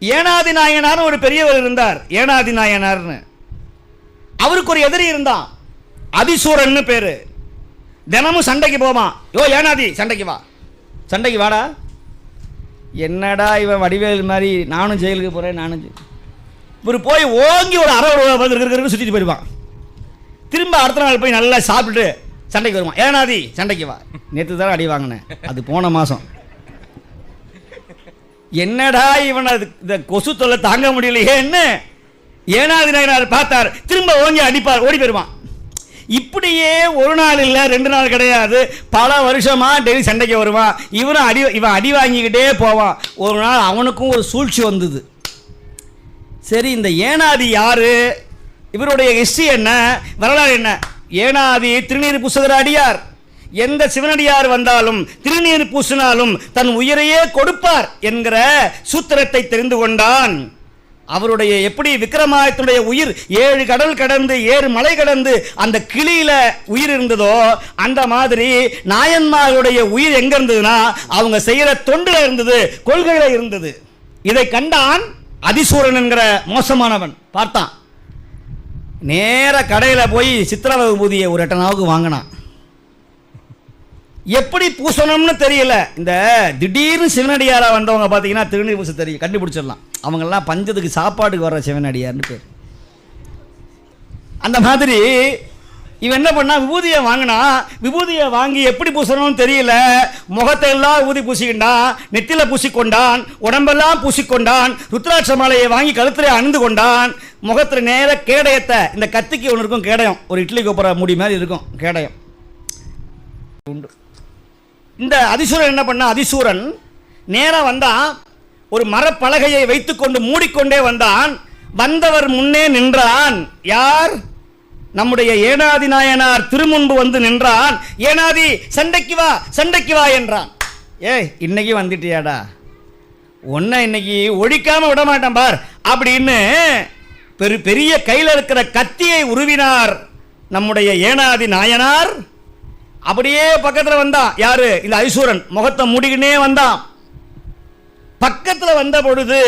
ஏனாதி நாயனார் ஒரு பெரியவர் இருந்தார். ஏனாதி நாயனார்னு அவருக்கு ஒரு எதிரி இருந்தான். அதிசூரன்னு பேரு. தினமும் சண்டைக்கு போவான். யோ ஏனாதி சண்டைக்கு வா. சண்டைக்கு வாடா. என்னடா இவன் வடிவேல் மாதிரி நானும் ஜெயிலுக்கு போகிறேன் நானும் இவர் போய் ஓங்கி ஒரு அரை ஒரு சுற்றிட்டு போயிடுவான். திரும்ப அடுத்த நாள் போய் நல்லா சாப்பிட்டுட்டு சண்டைக்கு வருவான். ஏனாதி சண்டைக்கு வா. நேற்று தானே அடி வாங்கினேன். அது போன மாதம் என்னடா இவனை அது- இந்த கொசு தொல்லை தாங்க முடியலையேன்னு ஏனாதி நாயனார் பார்த்தார் திரும்ப ஓங்கி அடிப்பார் ஓடி போயிடுவான். இப்படியே ஒரு நாள் இல்லை ரெண்டு நாள் கிடையாது. பல வருஷமாக டெய்லி சண்டைக்கு வருவான். இவனும் அடி இவன் அடி வாங்கிக்கிட்டே போவான். ஒரு நாள் அவனுக்கும் ஒரு சூழ்ச்சி வந்தது. சரி இந்த ஏனாதி யாரு? இவருடைய ஹிஸ்ட்ரி என்ன? வரலாறு என்ன? ஏனாதி திருநீர் புசகர் அடியார். எந்த சிவனடியார் வந்தாலும் திருநீர் பூசினாலும் தன் உயிரையே கொடுப்பார் என்கிற சூத்திரத்தை தெரிந்து கொண்டான். அவருடைய எப்படி விக்ரமாயத்துடைய உயிர் ஏழு கடல் கடந்து ஏழு மலை கடந்து அந்த கிளியில உயிர் இருந்ததோ அந்த மாதிரி நாயன்மாருடைய உயிர் எங்க இருந்ததுன்னா அவங்க செய்யற தொண்டுல இருந்தது கொள்கையில இருந்தது. இதை கண்டான் அதிசூரன் என்கிற மோசமானவன். பார்த்தான். நேர கடையில் போய் சித்திரவ ஒரு எட்டனாவுக்கு வாங்கினான். எப்படி பூசணும்னு தெரியல. இந்த திடீர்னு சிவனடியாராக வந்தவங்க பார்த்தீங்கன்னா திருநீர் பூச தெரியும். கண்டுபிடிச்சிடலாம். அவங்கெல்லாம் பஞ்சத்துக்கு சாப்பாட்டுக்கு வர்ற சிவனடியார்னு பேர். அந்த மாதிரி இவன் என்ன பண்ணா விபூதியை வாங்கினா விபூதியை வாங்கி எப்படி பூசணும்னு தெரியல. முகத்தை எல்லாம் ஊதி பூசிக்கிட்டான் நெத்தியில் பூசிக்கொண்டான் உடம்பெல்லாம் பூசிக்கொண்டான் ருத்ராட்ச மாலையை வாங்கி கழுத்தில் அணிந்து கொண்டான். முகத்தில் நேர கேடயத்தை இந்த கத்திக்கு ஒன்று இருக்கும் கேடயம். ஒரு இட்லி கோப்புற முடி மாதிரி இருக்கும் கேடயம். உண்டு. இந்த அதிசூரன் என்ன பண்ணா அதிசூரன் நேராக வந்தான் ஒரு மரப்பலகையை வைத்துக்கொண்டு மூடிக்கொண்டே வந்தான். வந்தவர் முன்னே நின்றான். யார்? நம்முடைய ஏனாதி நாயனார் திருமுன்பு வந்து நின்றான். ஏனாதி சண்டைக்கு வா சண்டைக்கு வா என்றான். ஏய் இன்னைக்கு வந்துட்டியாடா? உன்னை இன்னைக்கு ஒழிக்காம விட மாட்டேன் பார். அப்படின்னு பெரு பெரிய கையில் இருக்கிற கத்தியை உருவினார் நம்முடைய ஏனாதி நாயனார். அப்படியே பக்கத்தில் வந்தான் யாரு? இந்த ஐசூரன். முகத்தை மூடிக்கினே வந்தான் பக்கத்தில் வந்த பொழுது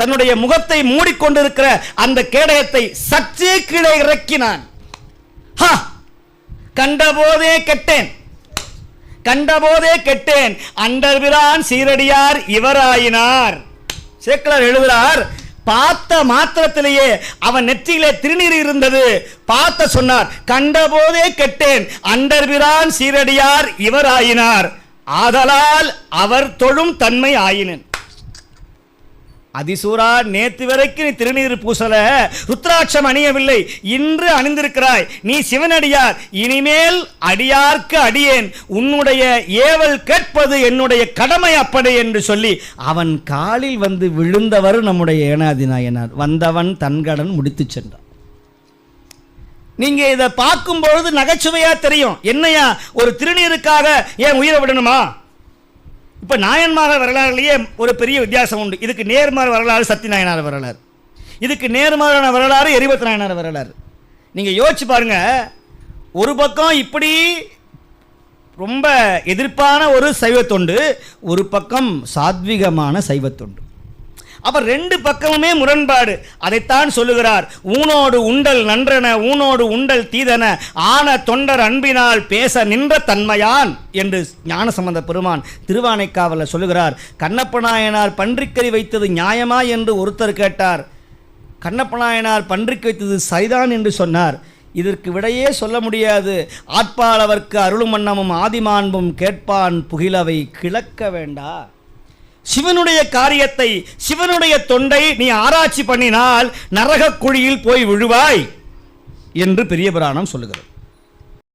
தன்னுடைய முகத்தை மூடிக்கொண்டிருக்கிற அந்த கேடயத்தை சற்றே கீழே இறக்கினான். கண்டபோதே கெட்டேன். கண்டபோதே கெட்டேன். அண்டர்பிரான் சீரடியார் இவராயினார். சேக்கலர் எழுதுகிறார் பார்த்த மாத்திரத்திலேயே அவன் நெற்றியிலே திருநீர் இருந்தது. பார்த்த சொன்னார் கண்டபோதே கெட்டேன் அண்டர்பிரான் சீரடியார் இவர் ஆயினார் ஆதலால் அவர் தொழும் தன்மை ஆயினன். அதிசூரா நேத்து வரைக்கும் நீ திருநீர் பூசல ருத்ராட்சம் அணியவில்லை இன்று அணிந்திருக்கிறாய். நீ சிவனடியார் இனிமேல் அடியார்க்கு அடியேன். உன்னுடைய ஏவல் கேட்பது என்னுடைய கடமை அப்படி என்று சொல்லி அவன் காலில் வந்து விழுந்தவர் நம்முடைய ஏனாதி நாயனார். வந்தவன் தன்கடன் முடித்துச் சென்றான். நீங்க இதை பார்க்கும் பொழுது நகைச்சுவையா தெரியும். என்னையா ஒரு திருநீருக்காக ஏன் உயிரை விடணுமா? இப்போ நாயன்மார வரலாறுலேயே ஒரு பெரிய வித்தியாசம் உண்டு. இதுக்கு நேர்மாற வரலாறு சத்தி நாயனார் வரலாறு. இதுக்கு நேர்மாறான வரலாறு எரிபத்து நாயனார் வரலாறு. நீங்கள் யோசிச்சு பாருங்க. ஒரு பக்கம் இப்படி ரொம்ப எதிர்ப்பான ஒரு சைவத்தொண்டு ஒரு பக்கம் சாத்விகமான சைவத்தொண்டு. அப்ப ரெண்டு பக்கமுமே முரண்பாடு. அதைத்தான் சொல்லுகிறார். ஊனோடு உண்டல் நன்றன ஊனோடு உண்டல் தீதன ஆன தொண்டர் அன்பினால் பேச நின்ற தன்மையான் என்று ஞான சம்பந்த பெருமான் திருவானைக்காவல சொல்லுகிறார். கண்ணப்ப நாயனார் பன்றிக்கறி வைத்தது நியாயமா என்று ஒருத்தர் கேட்டார். கண்ணப்ப நாயனார் பன்றிக்கு வைத்தது சரிதான் என்று சொன்னார். இதற்கு விடையே சொல்ல முடியாது. ஆட்பாளவர்க்கு அருளுமன்னமும் ஆதிமான்பும் ஆதிமாண்பும் கேட்பான் புகிலவை கிளக்க வேண்டா. சிவனுடைய காரியத்தை சிவனுடைய தொண்டை நீ ஆராய்ச்சி பண்ணினால் நரகக் குழியில் போய் விழுவாய் என்று பெரிய புராணம் சொல்லுகிறது.